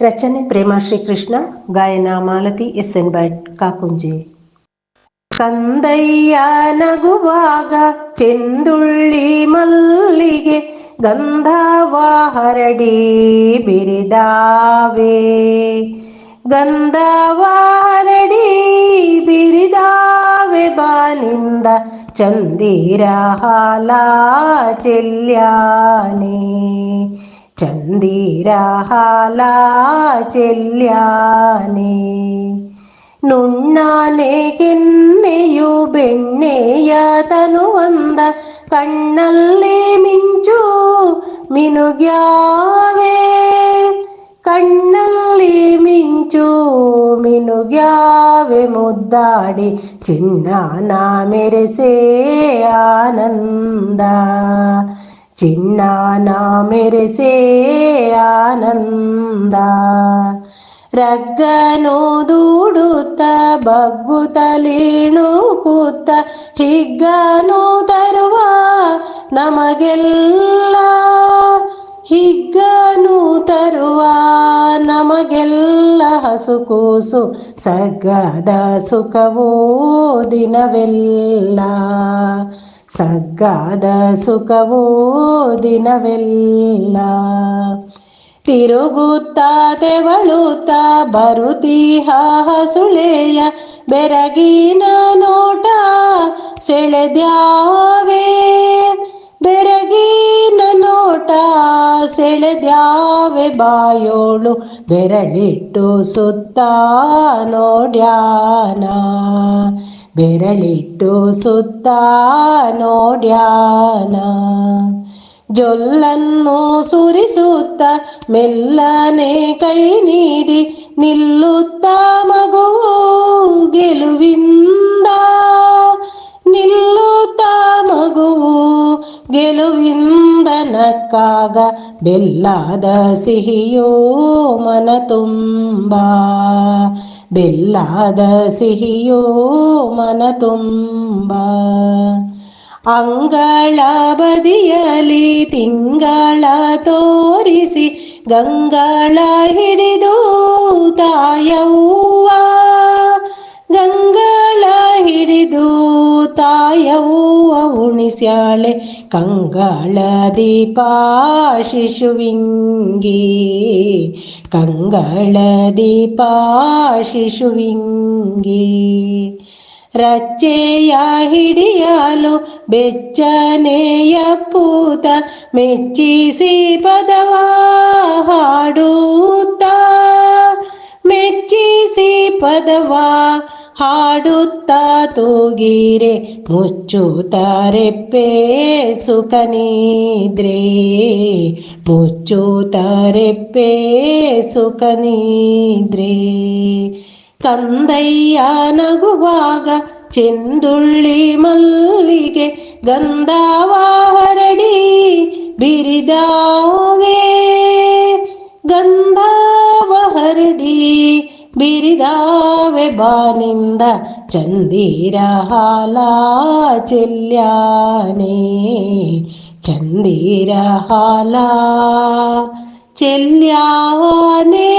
ರಚನೆ ಪ್ರೇಮ ಶ್ರೀಕೃಷ್ಣ ಗಾಯನ Malathi S N Bhat Kakunje ಕಂದಯ್ಯ ನಗುವಾಗ ಚೆಂದುಳ್ಳಿ ಮಲ್ಲಿಗೆ ಗಂಧವ ಹರಡಿ ಬಿರಿದಾವೆ ಗಂಧವ ಹರಡಿ ಬಿರಿದಾವೆ ಬಾನಿಂದ ಚಂದಿರ ಹಾಲ ಚೆಲ್ಯಾನೆ ಚಂದಿರ ಹಾಲ ಚೆಲ್ಯಾನೆ ನುಣ್ಣಾನೆ ಕೆನ್ನೆಯು ಬೆಣ್ಣೆಯ ತನುವಂದ ಕಣ್ಣಲ್ಲಿ ಮಿಂಚು ಮಿನುಗ್ಯಾವೆ ಕಣ್ಣಲ್ಲಿ ಮಿಂಚು ಮಿನುಗ್ಯಾವೆ ಮುದ್ದಾಡಿ ಚಿನ್ನನ ಮೆರೆಸೆ ಆನಂದ ಚಿನ್ನನ ಮೆರೆಸೇ ಆನಂದ. ರಗ್ಗನು ದೂಡುತ್ತ ಬಗ್ಗುತ್ತಲೀಣು ಕೂತ ಹಿಗ್ಗನು ತರುವ ನಮಗೆಲ್ಲ. ಹಿಗ್ಗನು ತರುವ ನಮಗೆಲ್ಲ ಹಸುಕೂಸು ಸಗ್ಗದ ಸುಖವೋ ದಿನವೆಲ್ಲ. ಸಗ್ಗದ ಸುಖವೋ ದಿನವೆಲ್ಲ. ತಿರುಗುತ್ತಾ ತೆವಳುತ್ತಾ ಬರುತ್ತೀಹ ಹಸುಳೆಯ ಬೆರಗಿನ ನೋಟ ಸೆಳೆದ್ಯಾವೆ. ಬೆರಗಿನ ನೋಟ ಸೆಳೆದ್ಯಾವೆ ಬಾಯೋಳು ಬೆರಳಿಟ್ಟು ಸುತ್ತ ನೋಡ್ಯಾನ. ಬೆರಳಿಟ್ಟು ಸುತ್ತ ನೋಡ್ಯಾನ ಜೊಲ್ಲನ್ನು ಸುರಿಸುತ್ತ ಮೆಲ್ಲನೆ ಕೈ ನೀಡಿ ನಿಲ್ಲುತ್ತ ಮಗು ಗೆಲುವಿಂದ ನಿಲ್ಲುತ್ತ ಮಗು ಗೆಲುವಿಂದ ನಕ್ಕಾಗ ಬೆಲ್ಲದ ಸಿಹಿಯೋ ಮನ ತುಂಬ ಬೆಲ್ಲದ ಸಿಹಿಯೋ ಮನ ತುಂಬ. ಅಂಗಳ ಬದಿಯಲಿ ತಿಂಗಳ ತೋರಿಸಿ ಗಂಗಳ ಹಿಡಿದು ತಾಯವ್ವ. ಗಂಗಳ ಹಿಡಿದು ತಾಯವ್ವ ಉಣಿಸ್ಯಾಳೆ ಕಂಗಳ ದೀಪ ಶಿಶುವಿಂಗಿ. ಕಂಗಳ ದೀಪ ಶಿಶುವಿಂಗಿ ರಚ್ಚೆಯ ಹಿಡಿಯಲು ಬೆಚ್ಚನೆಯ ಪೂತ ಮೆಚ್ಚಿಸಿ ಪದವ ಹಾಡುತ್ತ ಮೆಚ್ಚಿಸಿ ಪದವ ಹಾಡುತ್ತಾ ತೂಗಿರೆ ಮುಚ್ಚುತ್ತಾರೆಪ್ಪೆ ನಿದ್ರೆ ಮುಚ್ಚುತ್ತಾರೆಪ್ಪೆ ಸುಖ ನಿದ್ರೆ ಕಂದಯ್ಯ ನಗುವಾಗ ಚೆಂದುಳ್ಳಿ ಮಲ್ಲಿಗೆ ಗಂಧವ ಹರಡಿ ಬಿರಿದಾವೆ ಗಂಧವ ಹರಡಿ ಬಿರಿದಾವೆ ബാനിന്ദ ചന്ദിരഹാല ചെല്ലാനേ ചന്ദിരഹാല ചെല്ലാനേ